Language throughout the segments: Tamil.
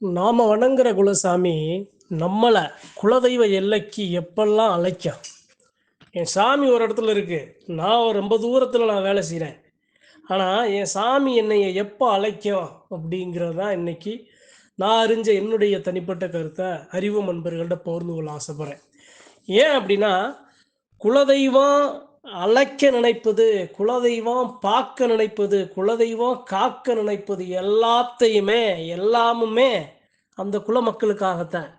நாம வணங்குற குலசாமி நம்மளை குலதெய்வ எல்லைக்கு எப்பெல்லாம் அழைக்கும்? என் சாமி ஒரு இடத்துல இருக்கு. நான் ரொம்ப தூரத்தில் நான் வேலை செய்கிறேன் ஆனால் என் சாமி என்னை எப்போ அழைக்கும் அப்படிங்கிறது தான் இன்னைக்கு நான் அறிஞ்ச என்னுடைய தனிப்பட்ட கருத்தை அறிவு நண்பர்கள்ட்ட பகிர்ந்து கொள்ள ஆசைப்பட்றேன். ஏன் அப்படின்னா குலதெய்வம் அழைக்க நினைப்பது குலதெய்வம் பார்க்க நினைப்பது குலதெய்வம் காக்க நினைப்பது எல்லாத்தையுமே எல்லாமுமே அந்த குல மக்களுக்காகத்தான்.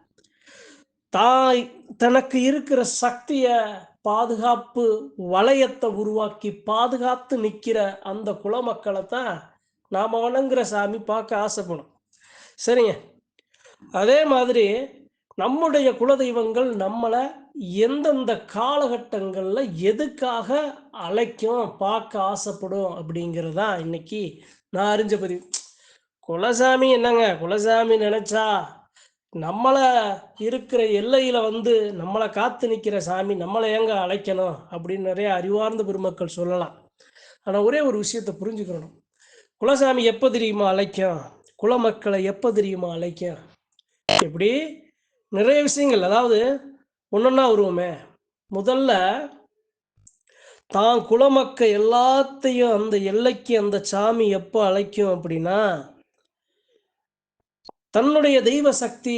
தாய் தனக்கு இருக்கிற சக்தியை பாதுகாப்பு வளையத்தை உருவாக்கி பாதுகாத்து நிற்கிற அந்த குல மக்களை தான் நாம் வணங்குற சாமி பார்க்க ஆசைப்படும். சரிங்க. அதே மாதிரி நம்முடைய குலதெய்வங்கள் நம்மளை எந்தெந்த காலகட்டங்களில் எதுக்காக அழைக்கும் பார்க்க ஆசைப்படும் அப்படிங்கிறதா இன்னைக்கு நான் அறிஞ்ச பதிவு. குலசாமி என்னங்க? குலசாமி நினைச்சா நம்மளை இருக்கிற எல்லையில் வந்து நம்மளை காத்து நிற்கிற சாமி நம்மளை ஏங்க அழைக்கணும் அப்படின்னு நிறைய அறிவார்ந்த பெருமக்கள் சொல்லலாம். ஆனால் ஒரே ஒரு விஷயத்தை புரிஞ்சுக்கணும். குலசாமி எப்போ தெரியுமா அழைக்கும்? குலமக்களை எப்போ தெரியுமா அழைக்கும்? எப்படி? நிறைய விஷயங்கள். அதாவது ஒன்றொன்னா வருவோமே. முதல்ல தான் குலமக்க எல்லாத்தையும் அந்த எல்லைக்கு அந்த சாமி எப்போ அழைக்கும் அப்படின்னா தன்னுடைய தெய்வ சக்தி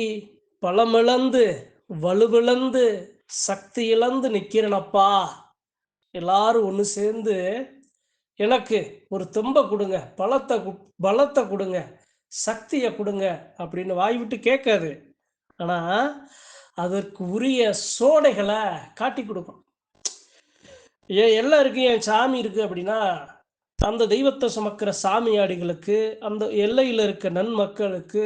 பலமிழந்து வலுவிழந்து சக்தி இழந்து நிற்கிறனப்பா எல்லாரும் ஒன்று சேர்ந்து எனக்கு ஒரு தெம்பை கொடுங்க பலத்தை கு- பலத்தை கொடுங்க சக்தியை கொடுங்க அப்படின்னு வாய் விட்டு கேட்காது. ஆனால் அதற்கு உரிய சோடைகளை காட்டி கொடுக்கும் ஏன் எல்லாம் இருக்கு என் சாமி இருக்கு அப்படின்னா அந்த தெய்வத்தை சுமக்கிற சாமியாடிகளுக்கு அந்த எல்லையில் இருக்க நன்மக்களுக்கு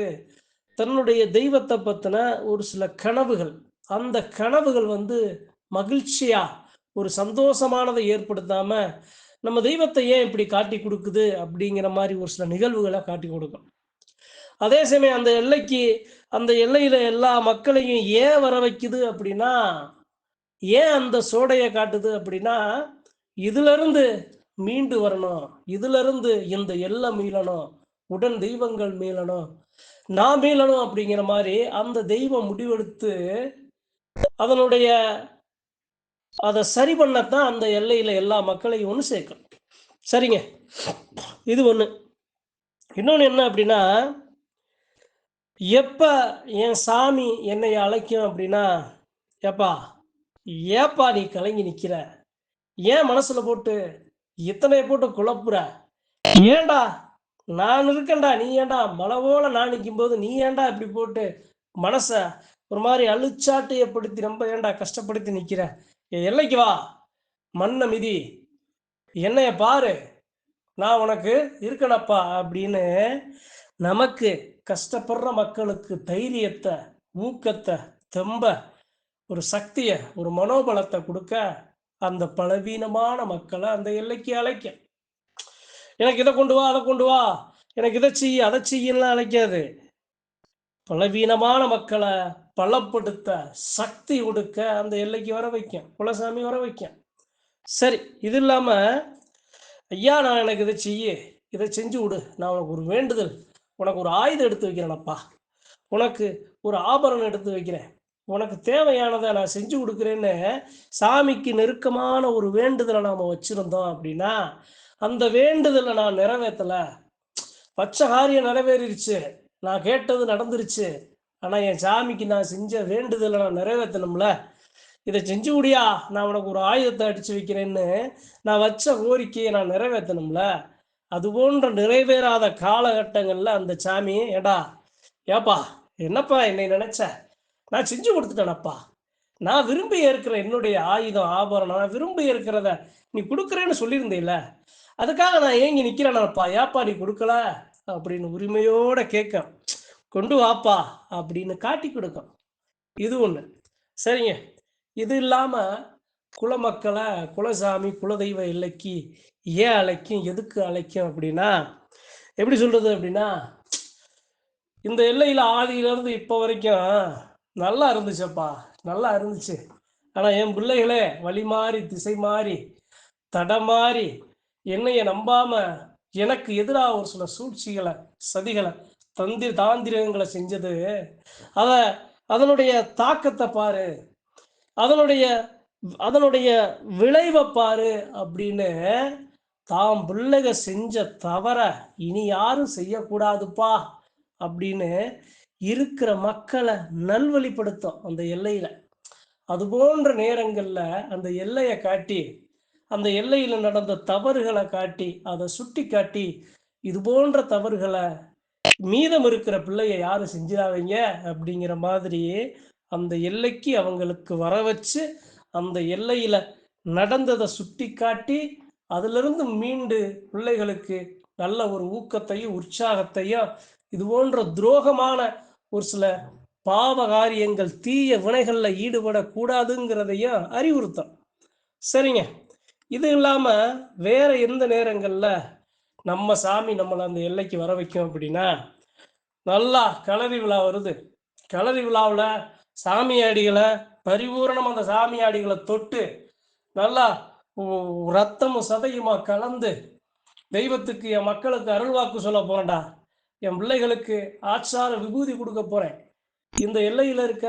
தன்னுடைய தெய்வத்தை பற்றின ஒரு சில கனவுகள் அந்த கனவுகள் வந்து மகிழ்ச்சியா ஒரு சந்தோஷமானதை ஏற்படுத்தாம நம்ம தெய்வத்தை ஏன் இப்படி காட்டி கொடுக்குது அப்படிங்கிற மாதிரி ஒரு சில நிகழ்வுகளை காட்டி கொடுக்கும் அதே சமயம் அந்த எல்லைக்கு அந்த எல்லையில எல்லா மக்களையும் ஏன் வர வைக்குது அப்படின்னா ஏன் அந்த சோடையை காட்டுது அப்படின்னா இதுல இருந்து மீண்டு வரணும். இதுல இருந்து இந்த எல்லை மீளணும். உடன் தெய்வங்கள் மீளணும். நான் மீளணும் அப்படிங்கிற மாதிரி அந்த தெய்வம் முடிவெடுத்து அதனுடைய அதை சரி பண்ணத்தான் அந்த எல்லையில எல்லா மக்களையும் ஒன்று சேர்க்கும். சரிங்க. இது ஒன்று இன்னொன்று என்ன அப்படின்னா எப்போ என் சாமி என்னை அழைக்கும் அப்படின்னா ஏப்பா ஏப்பா நீ கலங்கி நிற்கிற ஏன் மனசில் போட்டு இத்தனை போட்டு குழப்புற? ஏன்டா நான் இருக்கேன்டா நீ ஏன்டா? மலை போல நான் நிற்கும்போது நீ ஏன்டா இப்படி போட்டு மனசை ஒரு மாதிரி அழுச்சாட்டையப்படுத்தி ரொம்ப ஏன்டா கஷ்டப்படுத்தி நிற்கிற எல்லைக்கு வா. மண்ணை மிதி. என்னைய பாரு. நான் உனக்கு இருக்கணப்பா அப்படின்னு நமக்கு கஷ்டப்படுற மக்களுக்கு தைரியத்தை ஊக்கத்தை தெம்ப ஒரு சக்தியை ஒரு மனோபலத்தை கொடுக்க அந்த பலவீனமான மக்களை அந்த எல்லைக்கு அழைக்க. எனக்கு இதை கொண்டு வா அதை கொண்டு வா. எனக்கு இதை செய்ய அதை செய்யலாம் அழைக்காது. பலவீனமான மக்களை பலப்படுத்த சக்தி கொடுக்க அந்த எல்லைக்கு வர வைக்கும் குலசாமி வர வைக்கும் சரி இது இல்லாம ஐயா நான் எனக்கு இதை செய்ய. இதை செஞ்சு விடு. நான் உனக்கு ஒரு வேண்டுதல். உனக்கு ஒரு ஆயுதம் எடுத்து வைக்கிறேனப்பா. உனக்கு ஒரு ஆபரணம் எடுத்து வைக்கிறேன். உனக்கு தேவையானதை நான் செஞ்சு கொடுக்குறேன்னு சாமிக்கு நெருக்கமான ஒரு வேண்டுதலை நாம் வச்சுருந்தோம் அப்படின்னா அந்த வேண்டுதலை நான் நிறைவேற்றலை பச்சை காரியம் நிறைவேறிடுச்சு நான் கேட்டது நடந்துருச்சு. ஆனால் என் சாமிக்கு நான் செஞ்ச வேண்டுதலை நான் நிறைவேற்றணும்ல இதை செஞ்சு முடியா நான் உனக்கு ஒரு ஆயுதத்தை அடிச்சு வைக்கிறேன்னு நான் வச்ச கோரிக்கையை நான் நிறைவேற்றணும்ல அது போன்ற நிறைவேறாத காலகட்டங்கள்ல அந்த சாமி ஏடா ஏப்பா என்னப்பா என்னை நினைச்ச? நான் செஞ்சு கொடுத்துட்டேனப்பா. நான் விரும்பி இருக்கிற என்னுடைய ஆயுதம் ஆபரணம் நான் விரும்பி இருக்கிறத நீ கொடுக்குறேன்னு சொல்லியிருந்தேல அதுக்காக நான் ஏங்கி நிற்கிறேனப்பா ஏப்பா நீ கொடுக்கல? அப்படின்னு உரிமையோட கேட்க கொண்டு வாப்பா அப்படின்னு காட்டி கொடுக்கும். இது ஒன்று சரிங்க. இது இல்லாமல் குலமக்களை குலசாமி குலதெய்வ இல்லைக்கு ஏன் அழைக்கும் எதுக்கு அழைக்கும் அப்படின்னா எப்படி சொல்றது அப்படின்னா இந்த எல்லையில் ஆதியிலேருந்து இப்போ வரைக்கும் நல்லா இருந்துச்சப்பா நல்லா இருந்துச்சு. ஆனால் என் பிள்ளைகளே வழி மாறி திசை மாறி தடமாறி என்னைய நம்பாம எனக்கு எதிராக ஒரு சில சூழ்ச்சிகளை சதிகளை தந்திர தாந்திரங்களை செஞ்சது. அதை அதனுடைய தாக்கத்தை பாரு. அதனுடைய அதனுடைய விளைவை பாரு அப்படின்னு தாம் பிள்ளைக செஞ்ச தவற இனி யாரும் செய்யக்கூடாதுப்பா அப்படின்னு இருக்கிற மக்களை நல்வழிப்படுத்தும் அந்த எல்லையில. அது போன்ற நேரங்கள்ல அந்த எல்லையை காட்டி அந்த எல்லையில நடந்த தவறுகளை காட்டி அதை சுட்டி காட்டி இது போன்ற தவறுகளை மீதம் இருக்கிற பிள்ளைய யாரும் செஞ்சிடாதீங்க அப்படிங்கிற மாதிரி அந்த எல்லைக்கு அவங்களுக்கு வர வச்சு அந்த எல்லையில நடந்ததை சுட்டி காட்டி அதிலிருந்து மீண்டு பிள்ளைகளுக்கு நல்ல ஒரு ஊக்கத்தையும் உற்சாகத்தையும் இது போன்ற துரோகமான ஒரு சில பாவ காரியங்கள் தீய வினைகளில் ஈடுபடக்கூடாதுங்கிறதையும் அறிவுறுத்தம் சரிங்க. இது இல்லாமல் வேற எந்த நேரங்களில் நம்ம சாமி நம்மளை அந்த எல்லைக்கு வர வைக்கும் அப்படின்னா நல்லா களரி விழா வருது. களரி விழாவில் சாமியாடிகளை பரிபூரணம் அந்த சாமியாடிகளை தொட்டு நல்லா ரத்தமும் சதையுமா கலந்து தெய்வத்துக்கு என் மக்களுக்கு அருள்வாக்கு சொல்ல போறேன்டா. என் பிள்ளைகளுக்கு ஆச்சார விபூதி கொடுக்க போறேன். இந்த எல்லையில இருக்க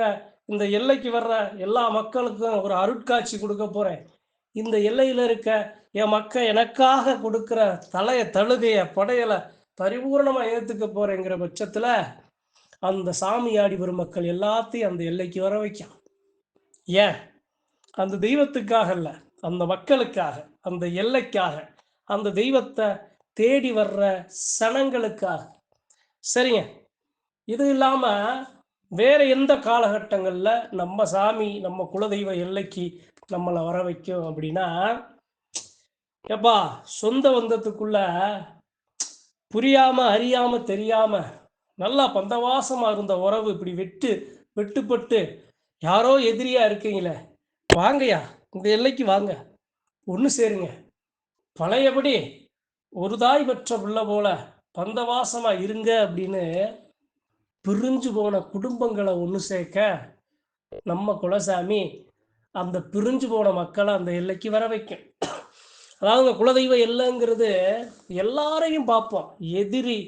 இந்த எல்லைக்கு வர்ற எல்லா மக்களுக்கும் ஒரு அருட்காட்சி கொடுக்க போறேன். இந்த எல்லையில இருக்க என் மக்கள் எனக்காக கொடுக்குற தலைய தழுகைய படையலை பரிபூரணமா ஏத்துக்க போறேங்கிற பட்சத்துல அந்த சாமியாடி மக்கள் எல்லாத்தையும் அந்த எல்லைக்கு வர வைக்கும் ஏன்? அந்த தெய்வத்துக்காக இல்லை அந்த மக்களுக்காக அந்த எல்லைக்காக அந்த தெய்வத்தை தேடி வர்ற சனங்களுக்காக. சரிங்க. இது இல்லாமல் வேற எந்த காலகட்டங்களில் நம்ம சாமி நம்ம குலதெய்வ எல்லைக்கு நம்மளை வர வைக்கும் அப்படின்னா எப்பா சொந்த வந்தத்துக்குள்ள புரியாம அறியாம தெரியாம நல்லா பந்தவாசமாக இருந்த உறவு இப்படி வெட்டு வெட்டுப்பட்டு யாரோ எதிரியாக இருக்கீங்களே வாங்கய்யா இந்த எல்லைக்கு வாங்க. ஒன்று சேருங்க. பழையபடி ஒரு தாய் பெற்ற பிள்ளை போல பந்தவாசமாக இருங்க அப்படின்னு பிரிஞ்சு போன குடும்பங்களை ஒன்று சேர்க்க நம்ம குலசாமி அந்த பிரிஞ்சு போன மக்களை அந்த எல்லைக்கு வர வைக்கும். அதாவது குலதெய்வம் குலதெய்வ எல்லைங்கிறது எல்லாரையும் பார்ப்போம். எதிரி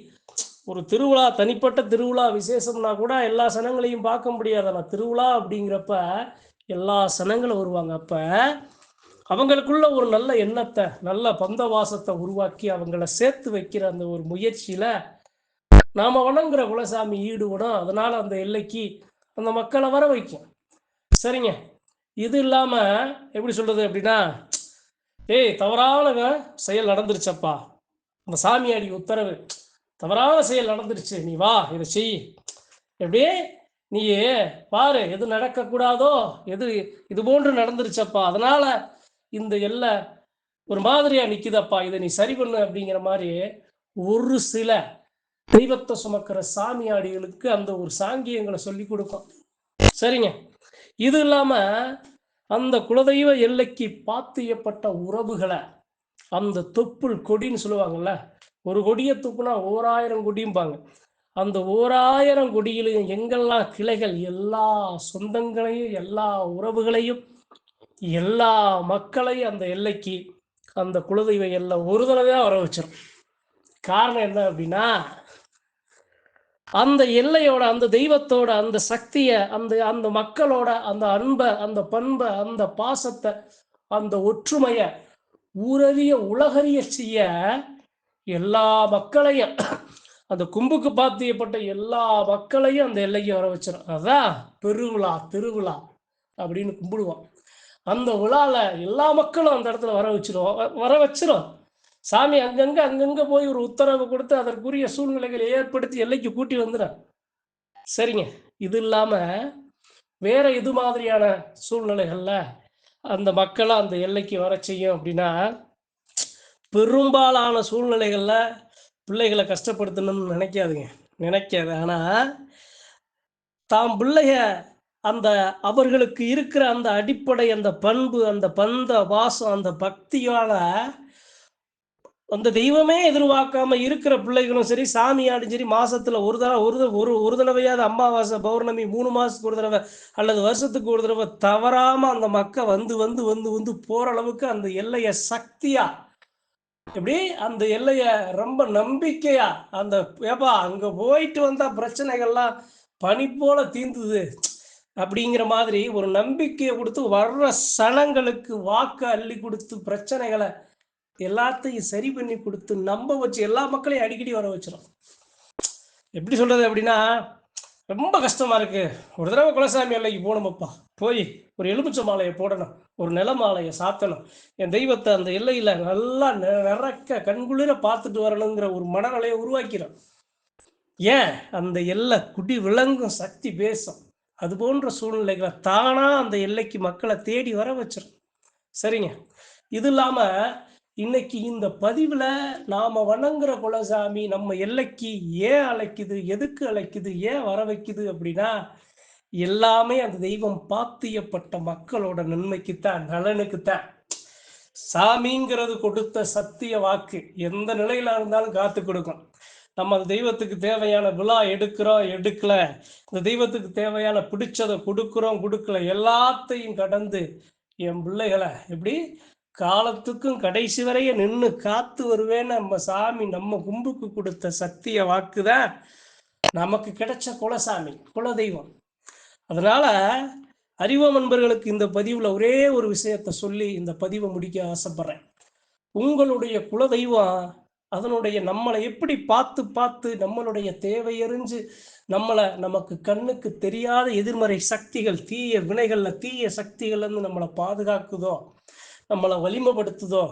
ஒரு திருவிழா தனிப்பட்ட திருவிழா விசேஷம்னா கூட எல்லா சனங்களையும் பார்க்க முடியாதல்ல திருவிழா அப்படிங்கிறப்ப எல்லா சனங்களும் வருவாங்க. அப்போ அவங்களுக்குள்ள ஒரு நல்ல எண்ணத்தை நல்ல பந்தவாசத்தை உருவாக்கி அவங்கள சேர்த்து வைக்கிற அந்த ஒரு முயற்சியில் நாம் வணங்குற குலசாமி ஈடுபடும். அதனால் அந்த எல்லைக்கு அந்த மக்களை வர வைக்கும். சரிங்க. இது இல்லாமல் எப்படி சொல்கிறது அப்படின்னா ஏய் தவறான செயல் நடந்துருச்சப்பா. அந்த சாமியாடி உத்தரவு. தவறான செயல் நடந்துருச்சு. நீ வா இதை செய். எப்படி நீ பாரு எது நடக்கக்கூடாதோ எது இது போன்று நடந்துருச்சப்பா. அதனால இந்த எல்லை ஒரு மாதிரியா நிக்குதப்பா. இதை நீ சரி பண்ணு அப்படிங்கிற மாதிரி ஒரு சில தெய்வத்தை சுமக்கிற சாமியாடிகளுக்கு அந்த ஒரு சாங்கியங்களை சொல்லி கொடுக்கும். சரிங்க. இது இல்லாம அந்த குலதெய்வ எல்லைக்கு பாத்தியப்பட்ட உறவுகளை அந்த தொப்புள் கொடின்னு சொல்லுவாங்கல்ல ஒரு கொடியை தூக்குனா ஓராயிரம் கொடியும்பாங்க. அந்த ஓராயிரம் கொடியிலையும் எங்கெல்லாம் கிளைகள் எல்லா சொந்தங்களையும் எல்லா உறவுகளையும் எல்லா மக்களையும் அந்த எல்லைக்கு அந்த குலதெய்வ எல்லை ஒரு தடவையாக வர வச்சிடும் காரணம் என்ன அப்படின்னா அந்த எல்லையோட அந்த தெய்வத்தோட அந்த சக்தியை அந்த அந்த மக்களோட அந்த அன்பை அந்த பண்பை அந்த பாசத்தை அந்த ஒற்றுமையை ஊரறிய உலகறிய செய்ய எல்லா மக்களையும் அந்த கும்புக்கு பாத்தியப்பட்ட எல்லா மக்களையும் அந்த எல்லைக்கு வர வச்சிடும் அதான் பெருவிழா திருவிழா அப்படின்னு கும்பிடுவோம். அந்த விழால எல்லா மக்களும் அந்த இடத்துல வர வச்சிரும் வ- வர வச்சிரும். சாமி அங்கங்க அங்கங்க போய் ஒரு உத்தரவு கொடுத்து அதற்குரிய சூழ்நிலைகளை ஏற்படுத்தி எல்லைக்கு கூட்டி வந்துடும் சரிங்க. இது இல்லாம வேற இது மாதிரியான சூழ்நிலைகள்ல அந்த மக்களை அந்த எல்லைக்கு வர செய்யும் அப்படின்னா பெரும்பாலான சூழ்நிலைகளில் பிள்ளைகளை கஷ்டப்படுத்தணும்னு நினைக்காதுங்க. நினைக்காது. ஆனால் தாம் பிள்ளைய அந்த அவர்களுக்கு இருக்கிற அந்த அடிப்படை அந்த பண்பு அந்த பந்த வாசம் அந்த பக்தியால அந்த தெய்வமே எதிர்பார்க்காம இருக்கிற பிள்ளைகளும் சரி சாமியாடும் சரி மாசத்துல ஒரு தடவை ஒரு ஒரு ஒரு தடவையாவது அமாவாசை பௌர்ணமி மூணு மாசத்துக்கு ஒரு தடவை அல்லது வருஷத்துக்கு ஒரு தடவை தவறாம அந்த மக்க வந்து வந்து வந்து வந்து போற அளவுக்கு அந்த எல்லைய சக்தியா எப்படி? அந்த எல்லைய ரொம்ப நம்பிக்கையா அந்த ஏப்பா அங்க போயிட்டு வந்தா பிரச்சனைகள்லாம் பனி போல தீந்துது அப்படிங்கிற மாதிரி ஒரு நம்பிக்கையை கொடுத்து வர்ற சனங்களுக்கு வாக்கு அள்ளி கொடுத்து பிரச்சனைகளை எல்லாத்தையும் சரி பண்ணி கொடுத்து நம்ப வச்சு எல்லா மக்களையும் அடிக்கடி வர வச்சிடும் எப்படி சொல்றது அப்படின்னா ரொம்ப கஷ்டமா இருக்கு. ஒரு தடவை குலசாமி எல்லைக்கு போகணுமப்பா போய் ஒரு எலுமிச்ச மாலையை போடணும் ஒரு நில மாலையை சாத்தணும். என் தெய்வத்தை அந்த எல்லையில் நல்லா நிறக்க கண்குளிர பார்த்துட்டு வரணுங்கிற ஒரு மனநிலையை உருவாக்கிறோம் ஏன்? அந்த எல்லை குடி விளங்கும் சக்தி பேசும். அது போன்ற சூழ்நிலைகளை தானாக அந்த எல்லைக்கு மக்களை தேடி வர வச்சிரும். சரிங்க. இது இல்லாமல் இன்னைக்கு இந்த பதிவில் நாம் வணங்குற குலசாமி நம்ம எல்லைக்கு ஏன் அழைக்குது எதுக்கு அழைக்குது ஏன் வர வைக்குது அப்படின்னா எல்லாமே அந்த தெய்வம் பாத்தியப்பட்ட மக்களோட நன்மைக்குத்தான் நலனுக்குத்தான். சாமிங்கிறது கொடுத்த சத்திய வாக்கு எந்த நிலையில இருந்தாலும் காத்து கொடுக்கும். நம்ம அந்த தெய்வத்துக்கு தேவையான விழா எடுக்கிறோம் எடுக்கல. இந்த தெய்வத்துக்கு தேவையான பிடிச்சதை கொடுக்குறோம் கொடுக்கல. எல்லாத்தையும் கடந்து என் பிள்ளைகளை எப்படி? காலத்துக்கும் கடைசி வரைய நின்று காத்து வருவேன்னு நம்ம சாமி நம்ம கும்புக்கு கொடுத்த சத்திய வாக்குதான் நமக்கு கிடைச்ச குலசாமி குலதெய்வம். அதனால அறிவோம் நண்பர்களுக்கு இந்த பதிவுல ஒரே ஒரு விஷயத்த சொல்லி இந்த பதிவை முடிக்க ஆசைப்படுறேன். உங்களுடைய குலதெய்வம் அதனுடைய நம்மளை எப்படி பார்த்து பார்த்து நம்மளுடைய தேவையறிஞ்சு நம்மளை நமக்கு கண்ணுக்கு தெரியாத எதிர்மறை சக்திகள் தீய வினைகளில் தீய சக்திகள்லேருந்து நம்மளை பாதுகாக்குதோ நம்மளை வலிமைப்படுத்துதோ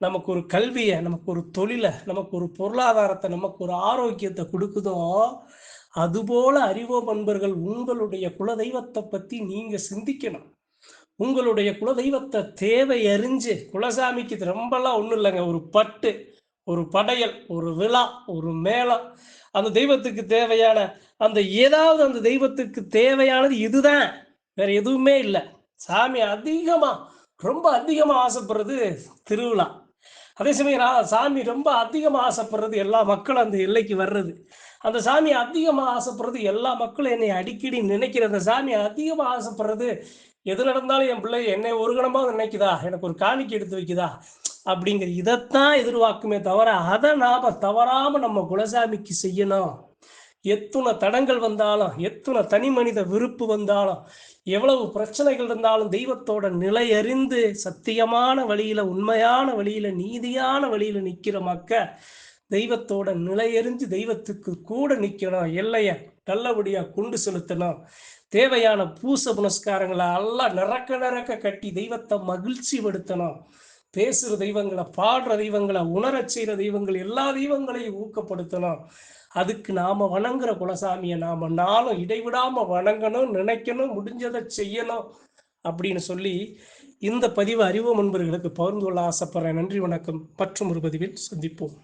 நமக்கு ஒரு கல்வியை நமக்கு ஒரு தொழிலை நமக்கு ஒரு பொருளாதாரத்தை நமக்கு ஒரு ஆரோக்கியத்தை கொடுக்குதோ அதுபோல அறிவோ பண்பர்கள் உங்களுடைய குலதெய்வத்தை பத்தி நீங்க சிந்திக்கணும். உங்களுடைய குலதெய்வத்தை தேவை அறிஞ்சு குலசாமிக்கு இது ரொம்பலாம் ஒன்றும் இல்லைங்க. ஒரு பட்டு ஒரு படையல் ஒரு விழா ஒரு மேளம் அந்த தெய்வத்துக்கு தேவையான அந்த ஏதாவது அந்த தெய்வத்துக்கு தேவையானது இதுதான். வேற எதுவுமே இல்லை. சாமி அதிகமாக ரொம்ப அதிகமாக ஆசைப்படுறது திருவிழா. அதே சமயம் ரா- சாமி ரொம்ப அதிகமாக ஆசைப்படுறது எல்லா மக்களும் அந்த எல்லைக்கு வர்றது. அந்த சாமி அதிகமாக ஆசைப்படுறது எல்லா மக்களும் என்னை அடிக்கடி நினைக்கிற அந்த சாமி அதிகமாக ஆசைப்படுறது எது நடந்தாலும் என் பிள்ளை என்னை ஒரு கணமாக நினைக்குதா? எனக்கு ஒரு காணிக்கை எடுத்து வைக்குதா? அப்படிங்கிற இதைத்தான் எதிர்பார்க்குமே தவிர அதை நாம் தவறாமல் நம்ம குலசாமிக்கு செய்யணும். எத்துணை தடங்கள் வந்தாலும் எத்துணை தனி மனித விருப்பு வந்தாலும் எவ்வளவு பிரச்சனைகள் இருந்தாலும் தெய்வத்தோட நிலை அறிந்து சத்தியமான வழியில உண்மையான வழியில நீதியான வழியில நிக்கிற மக்க தெய்வத்தோட நிலையறிஞ்சு தெய்வத்துக்கு கூட நிக்கணும். எல்லைய நல்லபடியா கொண்டு செலுத்தணும். தேவையான பூச புனஸ்காரங்களை எல்லாம் நிறக்க நிறக்க கட்டி தெய்வத்தை மகிழ்ச்சி படுத்தணும். பேசுகிற தெய்வங்களை பாடுற தெய்வங்களை உணரச் செய்கிற தெய்வங்கள் எல்லா தெய்வங்களையும் ஊக்கப்படுத்தணும். அதுக்கு நாம வணங்குற குலசாமியை நாம நாளும் இடைவிடாம வணங்கணும் நினைக்கணும் முடிஞ்சதை செய்யணும் அப்படின்னு சொல்லி இந்த பதிவு அறிவு முன்பர்களுக்கு பகிர்ந்து கொள்ள ஆசைப்படுறேன். நன்றி வணக்கம். மற்றும் ஒரு பதிவில் சந்திப்போம்.